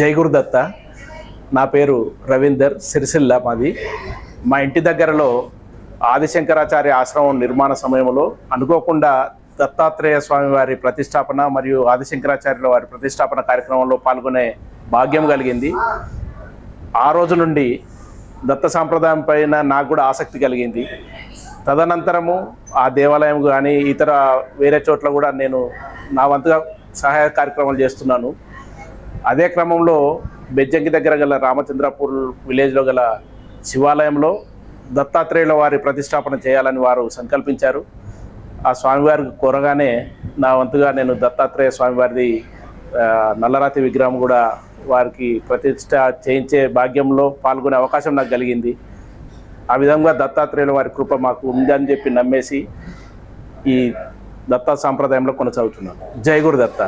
జైగురుదత్త నా పేరు రవీందర్ సిరిసిల్ల మాది. మా ఇంటి దగ్గరలో ఆదిశంకరాచార్య ఆశ్రమం నిర్మాణ సమయంలో అనుకోకుండా దత్తాత్రేయ స్వామి వారి ప్రతిష్టాపన మరియు ఆదిశంకరాచార్యుల వారి ప్రతిష్టాపన కార్యక్రమంలో పాల్గొనే భాగ్యం కలిగింది. ఆ రోజు నుండి దత్త సాంప్రదాయం పైన నాకు కూడా ఆసక్తి కలిగింది. తదనంతరము ఆ దేవాలయం కానీ ఇతర వేరే చోట్ల కూడా నేను నా వంతుగా సహాయ కార్యక్రమాలు చేస్తున్నాను. అదే క్రమంలో బెజ్జంకి దగ్గర గల రామచంద్రపూర్ విలేజ్లో గల శివాలయంలో దత్తాత్రేయుల వారి ప్రతిష్టాపన చేయాలని వారు సంకల్పించారు. ఆ స్వామివారికి కోరగానే నా వంతుగా నేను దత్తాత్రేయ స్వామివారిది నల్లరాతి విగ్రహం కూడా వారికి ప్రతిష్ట చేయించే భాగ్యంలో పాల్గొనే అవకాశం నాకు కలిగింది. ఆ విధంగా దత్తాత్రేయుల వారి కృప మాకు ఉందని చెప్పి నమ్మేసి ఈ దత్తా సాంప్రదాయంలో కొనసాగుతున్నాను. జై గురు దత్త